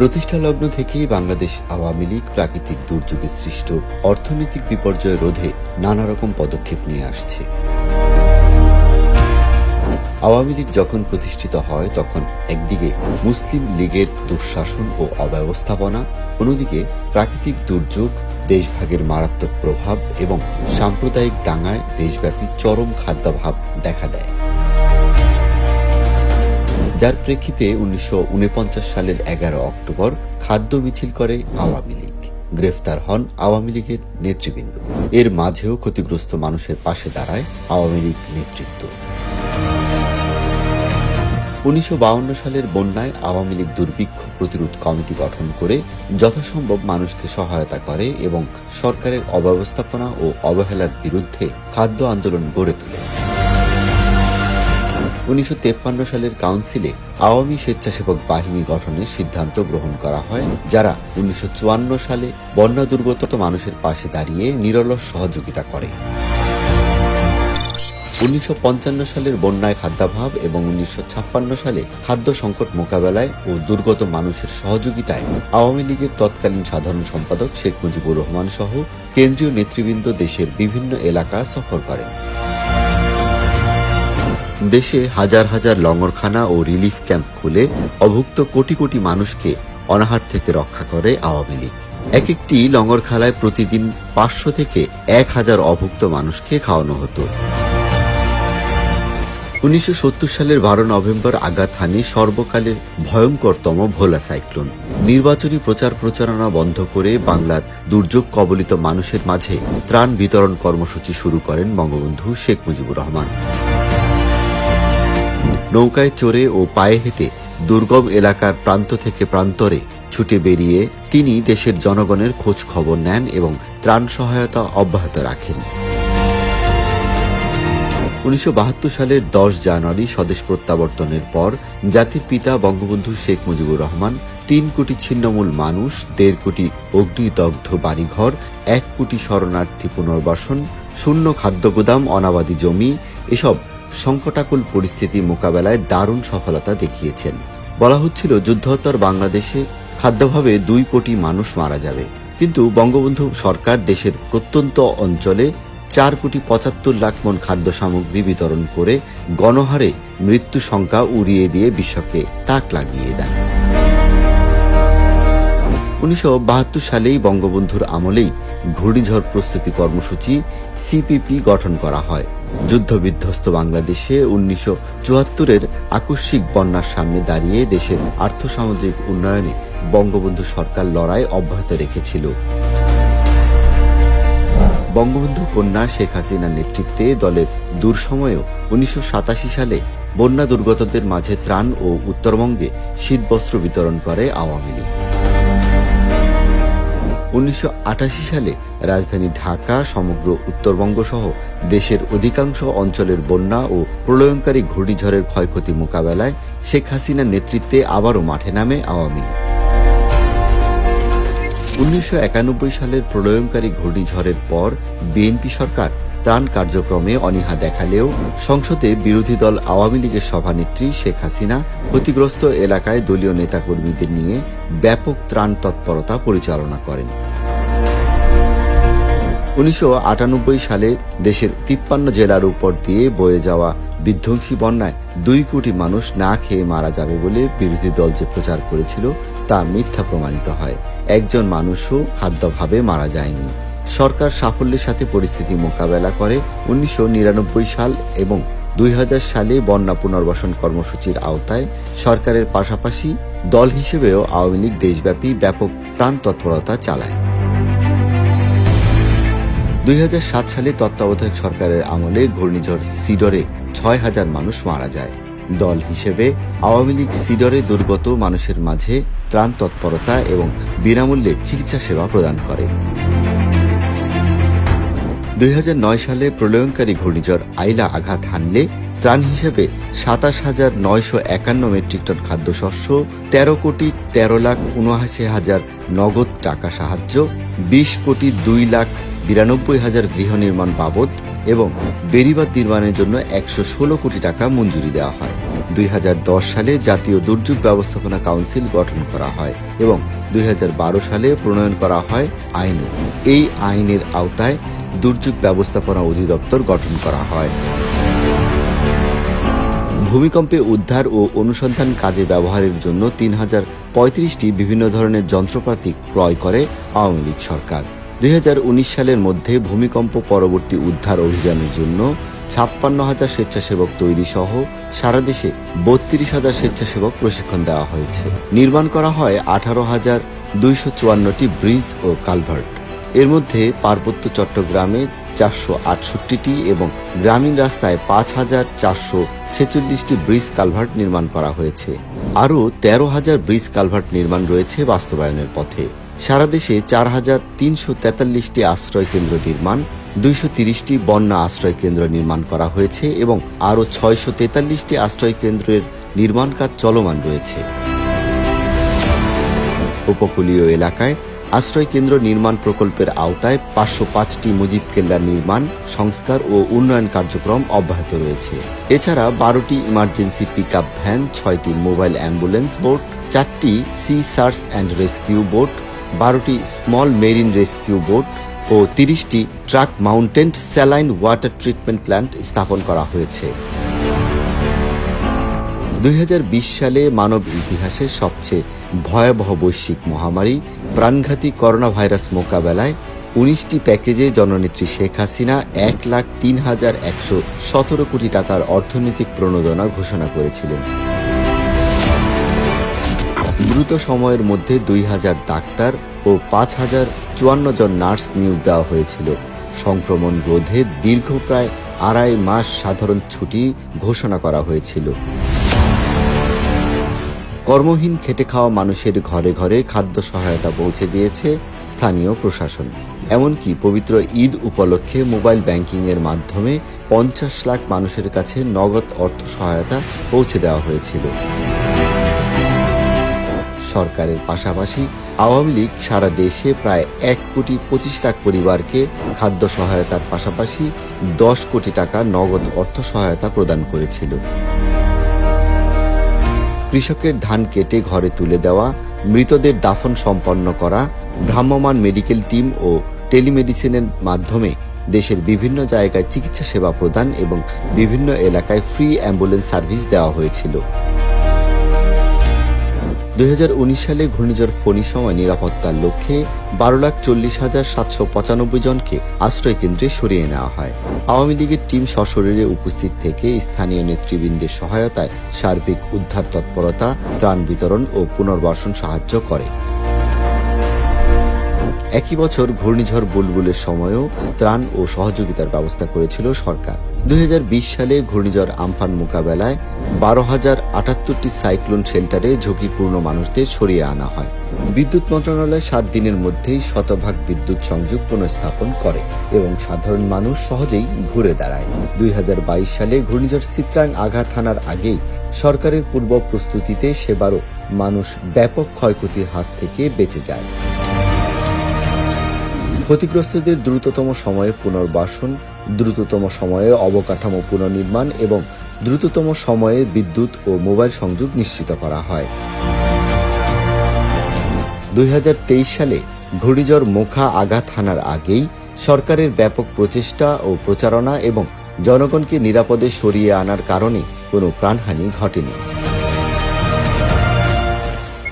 প্রতিষ্ঠা লগ্ন থেকেই বাংলাদেশ আওয়ামী লীগ প্রাকৃতিক দুর্যোগে সৃষ্ট অর্থনৈতিক বিপর্যয় রোধে নানা রকম পদক্ষেপ নিয়ে আসছে। আওয়ামী লীগ যখন প্রতিষ্ঠিত হয়, তখন একদিকে মুসলিম লীগের দুঃশাসন ও অব্যবস্থাপনা, অন্যদিকে প্রাকৃতিক দুর্যোগ, দেশভাগের মারাত্মক প্রভাব এবং সাম্প্রদায়িক দাঙ্গায় দেশব্যাপী চরম খাদ্যাভাব দেখা দেয়। যার প্রেক্ষিতে উনিশশো উনপঞ্চাশ সালের এগারো অক্টোবর খাদ্য মিছিল করে আওয়ামী লীগ। গ্রেফতার হন আওয়ামী লীগের নেতৃবৃন্দ। এর মাঝেও ক্ষতিগ্রস্ত মানুষের পাশে দাঁড়ায় আওয়ামী লীগ নেতৃত্ব। উনিশশো সালের বন্যায় আওয়ামী লীগ দুর্ভিক্ষ প্রতিরোধ কমিটি গঠন করে যথাসম্ভব মানুষকে সহায়তা করে এবং সরকারের অব্যবস্থাপনা ও অবহেলার বিরুদ্ধে খাদ্য আন্দোলন গড়ে তোলে। উনিশশো সালের কাউন্সিলে আওয়ামী স্বেচ্ছাসেবক বাহিনী গঠনের সিদ্ধান্ত গ্রহণ করা হয়, যারা উনিশশো চুয়ান্ন সালে বন্যা দুর্গত মানুষের পাশে দাঁড়িয়ে নিরলস সহযোগিতা করে। উনিশশো পঞ্চান্ন সালের বন্যায় খাদ্যাভাব এবং উনিশশো ছাপ্পান্ন সালে খাদ্য সংকট মোকাবেলায় ও দুর্গত মানুষের সহযোগিতায় আওয়ামী লীগের তৎকালীন সাধারণ সম্পাদক শেখ মুজিবুর রহমান সহ কেন্দ্রীয় নেতৃবৃন্দ দেশের বিভিন্ন এলাকা সফর করেন। দেশে হাজার হাজার লঙ্গরখানা ও রিলিফ ক্যাম্প খুলে অভুক্ত কোটি কোটি মানুষকে অনাহার থেকে রক্ষা করে আওয়ামী লীগ। এক একটি লঙ্গরখালায় প্রতিদিন পাঁচশো থেকে এক হাজার অভুক্ত মানুষকে খাওয়ানো হতো। উনিশশো সালের বারো নভেম্বর আঘাত হানি সর্বকালের ভয়ঙ্করতম ভোলা সাইক্লোন। নির্বাচনী প্রচার প্রচারণা বন্ধ করে বাংলার দুর্যোগ কবলিত মানুষের মাঝে ত্রাণ বিতরণ কর্মসূচি শুরু করেন বঙ্গবন্ধু শেখ মুজিবুর রহমান। নৌকায় চড়ে ও পায়ে হেঁটে দুর্গম এলাকার প্রান্ত থেকে প্রান্তরে ছুটে বেরিয়ে তিনি দেশের জনগণের খোঁজ খবর নেন এবং ত্রাণ সহায়তা অব্যাহত রাখেন। উনিশশো বাহাত্তর সালের দশ জানুয়ারি স্বদেশ প্রত্যাবর্তনের পর জাতির পিতা বঙ্গবন্ধু শেখ মুজিবুর রহমান তিন কোটি ছিন্নমূল মানুষ, দেড় কোটি অগ্নিদগ্ধ বাড়িঘর, এক কোটি শরণার্থী পুনর্বাসন, শূন্য খাদ্য গুদাম, অনাবাদী জমি, এসব সংকটাকুল পরিস্থিতি মোকাবেলায় দারুণ সফলতা দেখিয়েছেন। বলা হচ্ছিল যুদ্ধোত্তর বাংলাদেশে খাদ্যভাবে দুই কোটি মানুষ মারা যাবে। কিন্তু বঙ্গবন্ধু সরকার দেশের প্রত্যন্ত অঞ্চলে চার কোটি পঁচাত্তর লাখ মন খাদ্য সামগ্রী বিতরণ করে গণহারে মৃত্যু সংখ্যা উড়িয়ে দিয়ে বিশ্বকে তাক লাগিয়ে দেন। উনিশশো বাহাত্তর সালেই বঙ্গবন্ধুর আমলেই ঘূর্ণিঝড় প্রস্তুতি কর্মসূচি সিপিপি গঠন করা হয়। যুদ্ধবিধ্বস্ত বাংলাদেশে উনিশশো চুয়াত্তরের আকস্মিক বন্যার সামনে দাঁড়িয়ে দেশের আর্থসামাজিক উন্নয়নে বঙ্গবন্ধু সরকার লড়াই অব্যাহত রেখেছিল। বঙ্গবন্ধু কন্যা শেখ হাসিনার নেতৃত্বে দলের দুঃসময়েও উনিশশো সাতাশি সালে বন্যা দুর্গতদের মাঝে ত্রাণ ও উত্তরবঙ্গে শীতবস্ত্র বিতরণ করে আওয়ামী লীগ। উনিশশো আটাশি সালে রাজধানী ঢাকা, সমগ্র উত্তরবঙ্গ সহ দেশের অধিকাংশ অঞ্চলের বন্যা ও প্রলয়ঙ্কারী ঘূর্ণিঝড়ের ক্ষয়ক্ষতি মোকাবেলায় শেখ হাসিনার নেতৃত্বে আবারও মাঠে নামে আওয়ামী। লীগ উনিশশো একানব্বই সালের প্রলয়ঙ্কারী ঘূর্ণিঝড়ের পর বিএনপি সরকার ত্রাণ কার্যক্রমে অনীহা দেখালেও সংসদে বিরোধী দল আওয়ামী লীগের সভানেত্রী শেখ হাসিনা ক্ষতিগ্রস্ত এলাকায় দলীয় নেতাকর্মীদের নিয়ে ব্যাপক ত্রাণ তৎপরতা পরিচালনা করেন। উনিশশো আটানব্বই সালে দেশের তিপ্পান্ন জেলার উপর দিয়ে বয়ে যাওয়া বিধ্বংসী বন্যায় দুই কোটি মানুষ না খেয়ে মারা যাবে বলে বিরোধী দল যে প্রচার করেছিল তা মিথ্যা প্রমাণিত হয়। একজন মানুষও খাদ্যভাবে মারা যায়নি। সরকার সাফল্যের সাথে পরিস্থিতি মোকাবেলা করে উনিশশো নিরানব্বই সাল এবং দুই হাজার সালে বন্যা পুনর্বাসন কর্মসূচির আওতায় সরকারের পাশাপাশি দল হিসেবেও আওয়ামী লীগ দেশব্যাপী ব্যাপক প্রাণ তৎপরতা চালায়। দুই হাজার সাত সালে তত্ত্বাবধায়ক সরকারের আমলে ঘূর্ণিঝড় সিডরে ছয় হাজার মানুষ মারা যায়। দল হিসেবে আওয়ামী লীগ সিডরে দুর্গত মানুষের মাঝে ত্রাণ তৎপরতা এবং বিনামূল্যে চিকিৎসা সেবা প্রদান করে। দুই হাজার নয় সালে প্রলয়ঙ্কারী ঘূর্ণিঝড় আইলা আঘাত হানলে ত্রাণ হিসেবে সাতাশ হাজার নয়শো একান্ন মেট্রিক টন খাদ্যশস্য, তেরো কোটি তেরো লাখ উনআশি হাজার নগদ টাকা সাহায্য, বিশ কোটি দুই লাখ বিরানব্বই হাজার গৃহ নির্মাণ বাবদ এবং বেরিবাদ নির্মাণের জন্য একশো ষোলো কোটি টাকা মঞ্জুরি দেওয়া হয়। দুই হাজার দশ সালে জাতীয় দুর্যোগ ব্যবস্থাপনা কাউন্সিল গঠন করা হয় এবং দুই হাজার বারো সালে প্রণয়ন করা হয় আইন। এই আইনের আওতায় দুর্যোগ ব্যবস্থাপনা অধিদপ্তর গঠন করা হয়। ভূমিকম্পে উদ্ধার ও অনুসন্ধান কাজে ব্যবহারের জন্য তিন হাজার পঁয়ত্রিশটি বিভিন্ন ধরনের যন্ত্রপাতি ক্রয় করে আওয়ামী লীগ সরকার। দুই হাজার উনিশ সালের মধ্যে ভূমিকম্প পরবর্তী উদ্ধার অভিযানের জন্য ছাপ্পান্ন হাজার স্বেচ্ছাসেবক তৈরি সহ সারা দেশে বত্রিশ হাজার স্বেচ্ছাসেবক প্রশিক্ষণ দেওয়া হয়েছে। নির্মাণ করা হয় আঠারো হাজার দুইশো চুয়ান্নটি ব্রিজ ও কালভার্ট। এর মধ্যে পার্বত্য চট্টগ্রামে চারশো আটষট্টিটি এবং গ্রামীণ রাস্তায় পাঁচ হাজার চারশো ছেচল্লিশটি ব্রিজ কালভার্ট নির্মাণ করা হয়েছে। আরও তেরো হাজার ব্রিজ কালভার্ট নির্মাণ রয়েছে বাস্তবায়নের পথে। সারা দেশে চার হাজার তিনশো তেতাল্লিশটি আশ্রয় কেন্দ্র নির্মাণ, দুইশো তিরিশটি বন্যা আশ্রয় কেন্দ্র নির্মাণ করা হয়েছে এবং আরও ছয়শো তেতাল্লিশটি আশ্রয় কেন্দ্রের নির্মাণ কাজ চলমান রয়েছে। উপকূলীয় এলাকায় আশ্রয় কেন্দ্র নির্মাণ প্রকল্পের আওতায় পাঁচশো পাঁচটি মুজিব কেল্লা নির্মাণ, সংস্কার ও উন্নয়ন কার্যক্রম অব্যাহত রয়েছে। এছাড়া বারোটি ইমার্জেন্সি পিক ভ্যান, ছয়টি মোবাইল অ্যাম্বুলেন্স বোট, চারটি sea search and rescue boat, বারোটি স্মল মেরিন রেস্কিউ বোট ও তিরিশটি truck mounted saline water treatment plant স্থাপন করা হয়েছে। দুই হাজার বিশ সালে মানব ইতিহাসের সবচেয়ে ভয়াবহ বৈশ্বিক মহামারী প্রাণঘাতী করোনা ভাইরাস মোকাবেলায় উনিশটি প্যাকেজে জননেত্রী শেখ হাসিনা এক লাখ তিন হাজার একশো সতেরো কোটি টাকার অর্থনৈতিক প্রণোদনা ঘোষণা করেছিলেন। দ্রুত সময়ের মধ্যে দুই হাজার ডাক্তার ও পাঁচ হাজার চুয়ান্ন জন নার্স নিয়োগ দেওয়া হয়েছিল। সংক্রমণ রোধে দীর্ঘ প্রায় আড়াই মাস সাধারণ ছুটি ঘোষণা করা হয়েছিল। কর্মহীন খেটে খাওয়া মানুষের ঘরে ঘরে খাদ্য সহায়তা পৌঁছে দিয়েছে স্থানীয় প্রশাসন। এমনকি পবিত্র ঈদ উপলক্ষে মোবাইল ব্যাংকিং এর মাধ্যমে পঞ্চাশ লাখ মানুষের কাছে নগদ অর্থ সহায়তা পৌঁছে দেওয়া হয়েছিল। সরকারের পাশাপাশি আওয়ামী লীগ সারা দেশে প্রায় এক কোটি পঁচিশ লাখ পরিবারকে খাদ্য সহায়তার পাশাপাশি দশ কোটি টাকা নগদ অর্থ সহায়তা প্রদান করেছিল। কৃষকের ধান কেটে ঘরে তুলে দেওয়া, মৃতদের দাফন সম্পন্ন করা ভ্রাম্যমান মেডিকেল টিম ও টেলিমেডিসিনের মাধ্যমে দেশের বিভিন্ন জায়গায় চিকিৎসা সেবা প্রদান এবং বিভিন্ন এলাকায় ফ্রি অ্যাম্বুলেন্স সার্ভিস দেওয়া হয়েছিল। দুই হাজার উনিশ সালে ঘূর্ণিঝড় ফণি সময় নিরাপত্তার লক্ষ্যে বারো লাখ চল্লিশ হাজার সাতশো পঁচানব্বই জনকে আশ্রয়কেন্দ্রে সরিয়ে নেওয়া হয়। আওয়ামী লীগের টিম সশরীরে উপস্থিত থেকে স্থানীয় নেতৃবৃন্দের সহায়তায় সার্বিক উদ্ধার তৎপরতা, ত্রাণ বিতরণ ও পুনর্বাসন সাহায্য করে। একই বছর ঘূর্ণিঝড় বুলবুলের সময়ও ত্রাণ ও সহযোগিতার ব্যবস্থা করেছিল সরকার। দুই হাজার বিশ সালে ঘূর্ণিঝড় আমফান মোকাবেলায় বারো হাজার আটাত্তরটি সাইক্লোন শেল্টারে ঝুঁকিপূর্ণ মানুষদের সরিয়ে আনা হয়। বিদ্যুৎ মন্ত্রণালয় সাত দিনের মধ্যেই শতভাগ বিদ্যুৎ সংযোগ পুনঃস্থাপন করে এবং সাধারণ মানুষ সহজেই ঘুরে দাঁড়ায়। দুই হাজার বাইশ সালে ঘূর্ণিঝড় চিত্রাং আঘাত হানার আগেই সরকারের পূর্ব প্রস্তুতিতে সেবারও মানুষ ব্যাপক ক্ষয়ক্ষতির হাত থেকে বেঁচে যায়। ক্ষতিগ্রস্তদের দ্রুততম সময়ে পুনর্বাসন, দ্রুততম সময়ে অবকাঠামো পুনর্নির্মাণ এবং দ্রুততম সময়ে বিদ্যুৎ ও মোবাইল সংযোগ নিশ্চিত করা হয়। দুই হাজার তেইশ সালে ঘূর্ণিঝড় মোখা আঘাত হানার আগেই সরকারের ব্যাপক প্রচেষ্টা ও প্রচারণা এবং জনগণকে নিরাপদে সরিয়ে আনার কারণে কোনো প্রাণহানি ঘটেনি।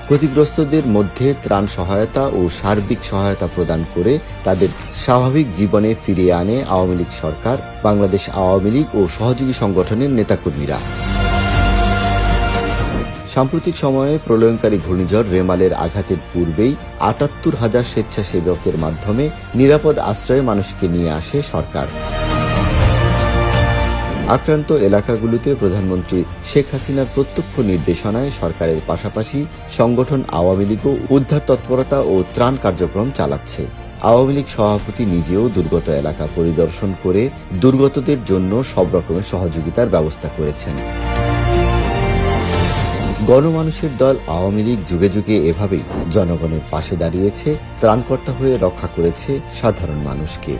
ক্ষতিগ্রস্তদের মধ্যে ত্রাণ সহায়তা ও সার্বিক সহায়তা প্রদান করে তাদের স্বাভাবিক জীবনে ফিরিয়ে আনে আওয়ামী লীগ সরকার, বাংলাদেশ আওয়ামী লীগ ও সহযোগী সংগঠনের নেতাকর্মীরা। সাম্প্রতিক সময়ে প্রলয়ঙ্কারী ঘূর্ণিঝড় রেমালের আঘাতের পূর্বেই আটাত্তর হাজার স্বেচ্ছাসেবকের মাধ্যমে নিরাপদ আশ্রয়ে মানুষকে নিয়ে আসে সরকার। আক্রান্ত এলাকাগুলোতে প্রধানমন্ত্রী শেখ হাসিনার প্রত্যক্ষ নির্দেশনায় সরকারের পাশাপাশি সংগঠন আওয়ামী লীগও উদ্ধার তৎপরতা ও ত্রাণ কার্যক্রম চালাচ্ছে। আওয়ামী লীগ সভাপতি নিজেও দুর্গত এলাকা পরিদর্শন করে দুর্গতদের জন্য সব রকমের সহযোগিতার ব্যবস্থা করেছেন। গণমানুষের দল আওয়ামী লীগ যুগে যুগে এভাবেই জনগণের পাশে দাঁড়িয়েছে, ত্রাণকর্তা হয়ে রক্ষা করেছে সাধারণ মানুষকে।